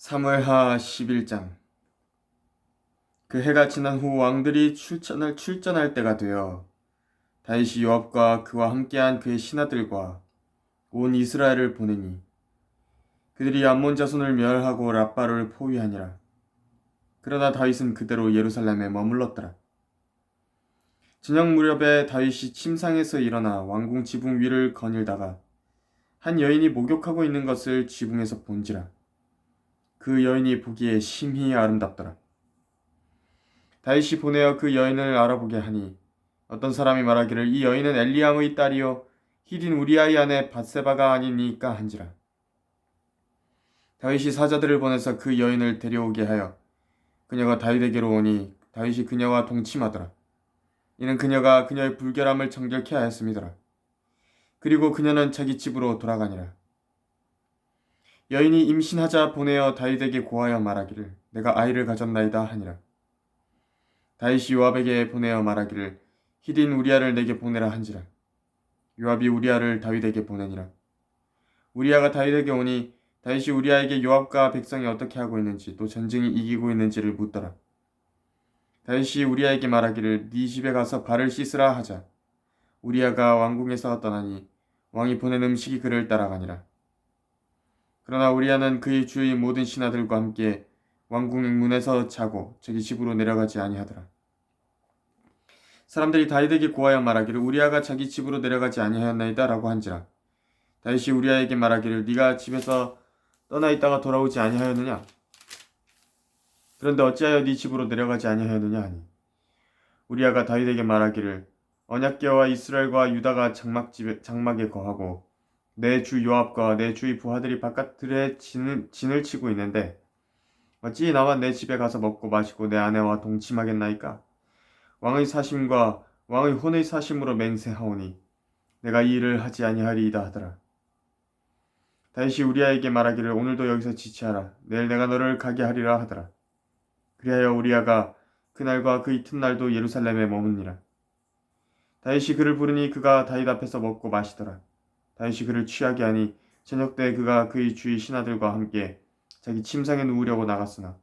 사무엘하 11장. 그 해가 지난 후 왕들이 출전할 출전할 때가 되어 다윗이 요압과 그와 함께한 그의 신하들과 온 이스라엘을 보내니 그들이 암몬 자손을 멸하고 라빠를 포위하니라. 그러나 다윗은 그대로 예루살렘에 머물렀더라. 저녁 무렵에 다윗이 침상에서 일어나 왕궁 지붕 위를 거닐다가 한 여인이 목욕하고 있는 것을 지붕에서 본지라 그 여인이 보기에 심히 아름답더라. 다윗이 보내어 그 여인을 알아보게 하니 어떤 사람이 말하기를 이 여인은 엘리암의 딸이요 히딘 우리아의 아내 바세바가 아니니까 한지라. 다윗이 사자들을 보내서 그 여인을 데려오게 하여 그녀가 다윗에게로 오니 다윗이 그녀와 동침하더라. 이는 그녀가 그녀의 불결함을 정결케 하였음이더라. 그리고 그녀는 자기 집으로 돌아가니라. 여인이 임신하자 보내어 다윗에게 고하여 말하기를 내가 아이를 가졌나이다 하니라. 다윗이 요압에게 보내어 말하기를 히딘 우리아를 내게 보내라 한지라. 요압이 우리아를 다윗에게 보내니라. 우리아가 다윗에게 오니 다윗이 우리아에게 요압과 백성이 어떻게 하고 있는지 또 전쟁이 이기고 있는지를 묻더라. 다윗이 우리아에게 말하기를 네 집에 가서 발을 씻으라 하자. 우리아가 왕궁에서 떠나니 왕이 보낸 음식이 그를 따라가니라. 그러나 우리아는 그의 주의 모든 신하들과 함께 왕궁 문에서 자고 저기 집으로 내려가지 아니하더라. 사람들이 다윗에게 고하여 말하기를 우리아가 자기 집으로 내려가지 아니하였나이다라고 한지라. 다윗이 우리아에게 말하기를 네가 집에서 떠나 있다가 돌아오지 아니하였느냐? 그런데 어찌하여 네 집으로 내려가지 아니하였느냐 하니 우리아가 다윗에게 말하기를 언약궤와 이스라엘과 유다가 장막 집에 장막에 거하고 내 주 요압과 내 주의 부하들이 바깥들에 진을, 진을 치고 있는데 어찌 나와 내 집에 가서 먹고 마시고 내 아내와 동침하겠나이까? 왕의 사심과 왕의 혼의 사심으로 맹세하오니 내가 이 일을 하지 아니하리이다 하더라. 다윗이 우리아에게 말하기를 오늘도 여기서 지체하라. 내일 내가 너를 가게 하리라 하더라. 그리하여 우리아가 그날과 그 이튿날도 예루살렘에 머무니라. 다윗이 그를 부르니 그가 다윗 앞에서 먹고 마시더라. 다윗이 그를 취하게 하니 저녁 때 그가 그의 주위 신하들과 함께 자기 침상에 누우려고 나갔으나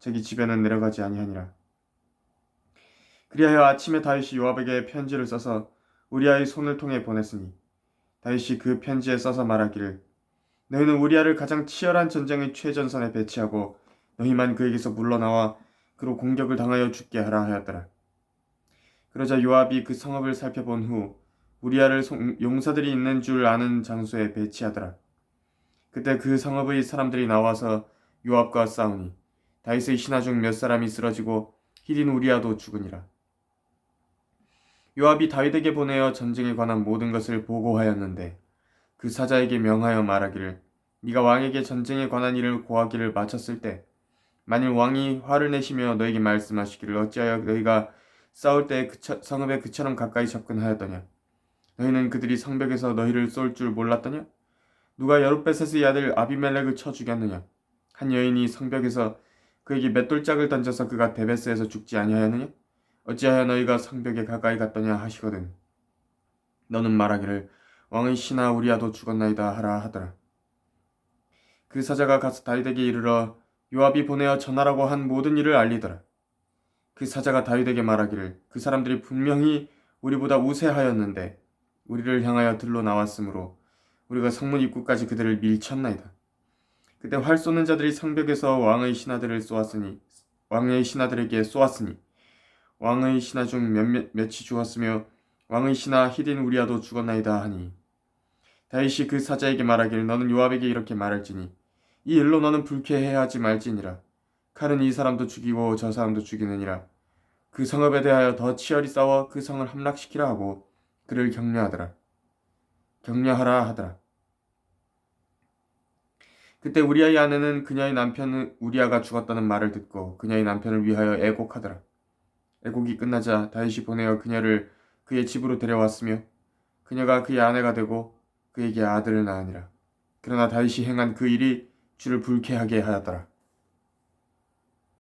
자기 집에는 내려가지 아니하니라. 그리하여 아침에 다윗이 요압에게 편지를 써서 우리아의 손을 통해 보냈으니 다윗이 그 편지에 써서 말하기를 너희는 우리아를 가장 치열한 전쟁의 최전선에 배치하고 너희만 그에게서 물러나와 그로 공격을 당하여 죽게 하라 하였더라. 그러자 요압이 그 성읍을 살펴본 후 우리아를 용사들이 있는 줄 아는 장소에 배치하더라. 그때 그 성읍의 사람들이 나와서 요압과 싸우니 다윗의 신하 중 몇 사람이 쓰러지고 히딘 우리아도 죽으니라. 요압이 다윗에게 보내어 전쟁에 관한 모든 것을 보고하였는데 그 사자에게 명하여 말하기를 네가 왕에게 전쟁에 관한 일을 고하기를 마쳤을 때 만일 왕이 화를 내시며 너에게 말씀하시기를 어찌하여 너희가 싸울 때 그 성읍에 그처럼 가까이 접근하였더냐 너희는 그들이 성벽에서 너희를 쏠 줄 몰랐더냐? 누가 여룻베셋의 아들 아비멜렉을 쳐 죽였느냐? 한 여인이 성벽에서 그에게 맷돌짝을 던져서 그가 데베스에서 죽지 아니하였느냐? 어찌하여 너희가 성벽에 가까이 갔더냐 하시거든. 너는 말하기를 왕의 신하 우리아도 죽었나이다 하라 하더라. 그 사자가 가서 다윗에게 이르러 요압이 보내어 전하라고 한 모든 일을 알리더라. 그 사자가 다윗에게 말하기를 그 사람들이 분명히 우리보다 우세하였는데 우리를 향하여 들러 나왔으므로 우리가 성문 입구까지 그들을 밀쳤나이다. 그때 활 쏘는 자들이 성벽에서 왕의 신하들을 쏘았으니 왕의 신하들에게 쏘았으니 왕의 신하 중 몇몇 몇이 죽었으며 왕의 신하 히딘 우리아도 죽었나이다 하니 다윗이 그 사자에게 말하기를 너는 요압에게 이렇게 말할지니 이 일로 너는 불쾌해하지 말지니라 칼은 이 사람도 죽이고 저 사람도 죽이느니라 그 성읍에 대하여 더 치열히 싸워 그 성을 함락시키라 하고 그를 격려하더라. 격려하라 하더라. 그때 우리아의 아내는 그녀의 남편 우리아가 죽었다는 말을 듣고 그녀의 남편을 위하여 애곡하더라. 애곡이 끝나자 다윗이 보내어 그녀를 그의 집으로 데려왔으며 그녀가 그의 아내가 되고 그에게 아들을 낳으니라. 그러나 다윗이 행한 그 일이 주를 불쾌하게 하였더라.